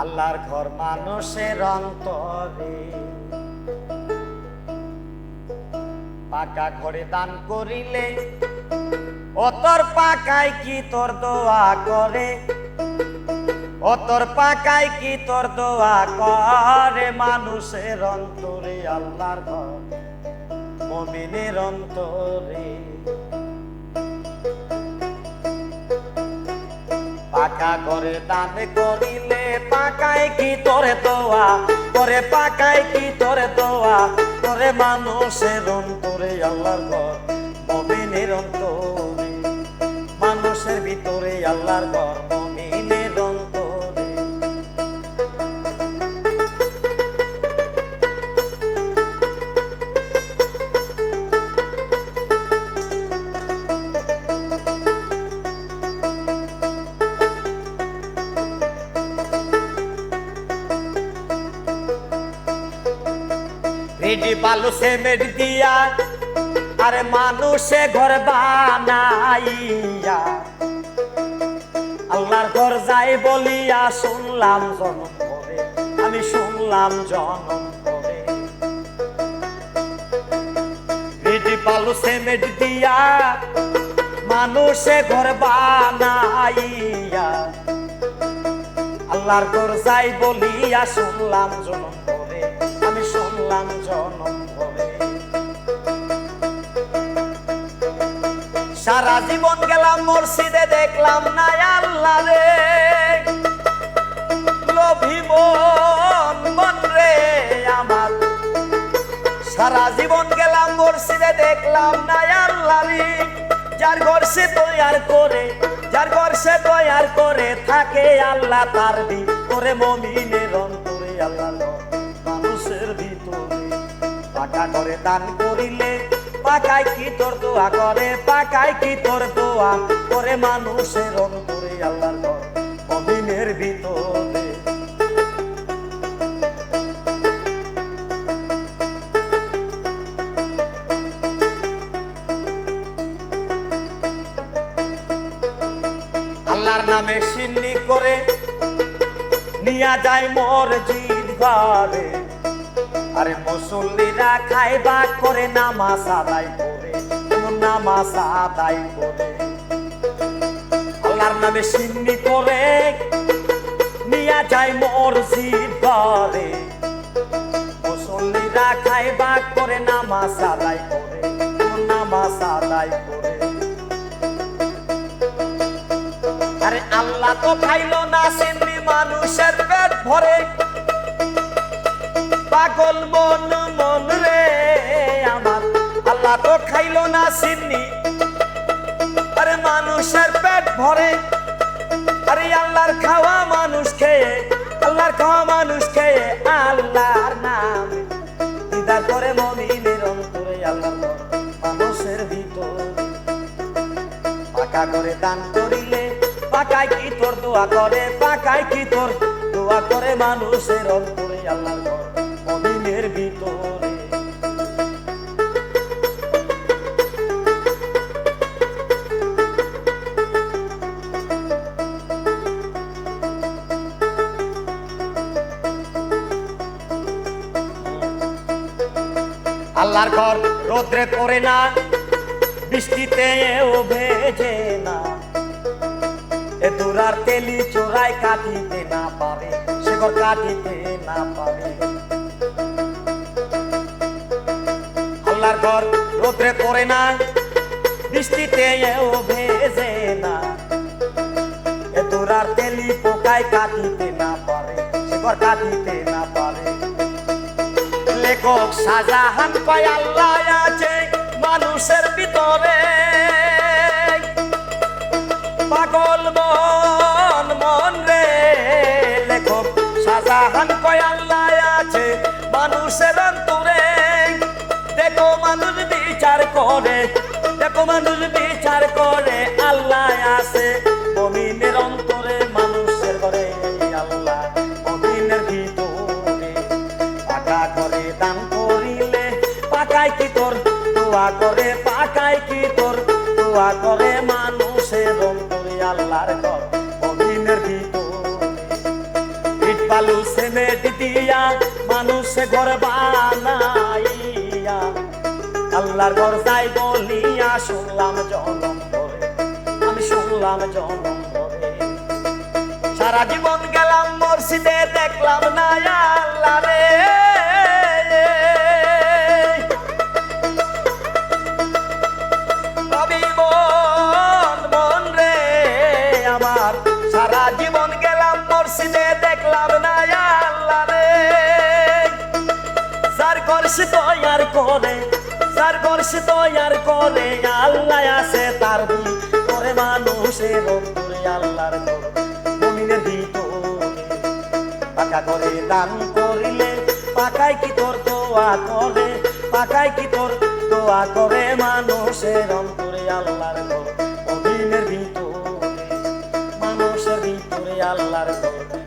আল্লাহর ঘর মানুষের অন্তরে। পাকা ঘরে দান করিলে, ও তোর পাকায় কি তোর দোয়া করে? ও তোর পাকায় কি তোর দোয়া করে? মানুষের অন্তরে, আল্লাহর ঘর, মমিনের অন্তরে। পাকা করে দান করিলে পাকায় কি তোরে তোয়া করে পাকায় কি তোরে তোয়া করে মানুষের অন্তরে আল্লাহর ঘর, মমিনের অন্তরে। রেডি বালু সেমেন্ট দিয়া, আরে মানুষে ঘর বানাইয়া। আল্লাহর ঘর যাই বলিয়া শুনলাম জনম করে আমি শুনলাম জনম করে রেডি বালু সেমেন্ট দিয়া, মানুষে ঘর বানাইয়া। আল্লাহর ঘর যাই বলিয়া শুনলাম জনম শুনলাম জনম করে সারা জীবন গেলাম মসজিদে, দেখলাম না আল্লাহ রে। রে সারা জীবন গেলাম মসজিদে, দেখলাম না আল্লাহ রে। যার ঘর সে তৈয়ার করে, যার ঘর সে তৈয়ার করে, থাকে আল্লাহ তার দি করে মমিনের পাকা করে দান করিলে, পাকায় কি তোর দোয়া করে, পাকায় কি তোর দোয়া করে মানুষের অন্তরে আল্লাহর ঘর মমিনের ভিতরে। আল্লাহর নামে সিন্নি করে নিয়া যায় মোর জিদ ঘরে আরে মুসল্লিরা খাইবা করে নামাজ আদায় করে নামাজ আদায় করে? আল্লাহর নামে সিন্নি করে, নিয়া যায় মোর জিদ ঘরে। মুসল্লিরা খাইবা করে নামাজ আদায় করে নামাজ আদায় করে? আরে আল্লাহ তো খাইলো না সিন্নি মানুষের পেট ভরে। পাগল মন মন রে আমার। আল্লাহ তো খাইলো না সিন্নি। আরে মানুষের পেট ভরে। আরে আল্লাহর খাওয়া মানুষ খেয়ে, আল্লাহর খাওয়া মানুষ খেয়ে আল্লাহর নাম। দিদার করে মমিনের অন্তরে আল্লাহর ঘর মানুষের ভিতরে। পাকা করে দান করিলে পাকায় কি তোর, দোয়া করে পাকায় কি তোর, দোয়া করে মানুষের অন্তরে আল্লাহর ঘর ভিতরে আল্লাহর ঘর রোদ্রে পড়ে না, বৃষ্টিতে ও ভেজে না। এ দুরার তেলি চোরাই কাটিতে না পারে, সে ঘর কাটিতে না পারে। রোদ্রে পড়ে না। বৃষ্টিতে এও ভেজে না। এত তেলি পোকায় কাটিতে না পারে ঘর কাটিতে না পারে। লেখক সাজাহান পায় আল্লাহ আছে মানুষের ভিতরে। করে দেখো মানুষ বিচার করে, আল্লাহ আছে। মমিনের অন্তরে মানুষের ঘরে আল্লাহ। মমিনের ভিতরে পাকা করে দান করিলে পাকায় কি তোর? করে পাকায় কি তোর? করে মানুষের অন্তরে আল্লাহর ভিতরে ইট বালু মানুষে ঘর বানাইয়া আল্লাহর ঘর যাই বলিয়া শুনলাম জনম আমি শুনলাম জনম সারা জীবন গেলাম মসজিদে, দেখলাম না আল্লাহ রে দেখলাম না আল্লাহ যার করছে তৈয়ার করে, আল্লাহ আছে তার করে মানুষের অন্তরে আল্লাহর ঘর। মমিনের পাকা করে দান করিলে পাকাই কি তোর দোয়া করে? পাকাই কি তোর দোয়া করে মানুষের অন্তরে আল্লাহর ঘর? মমিনের মানুষের ভিতরে আল্লাহর ঘর।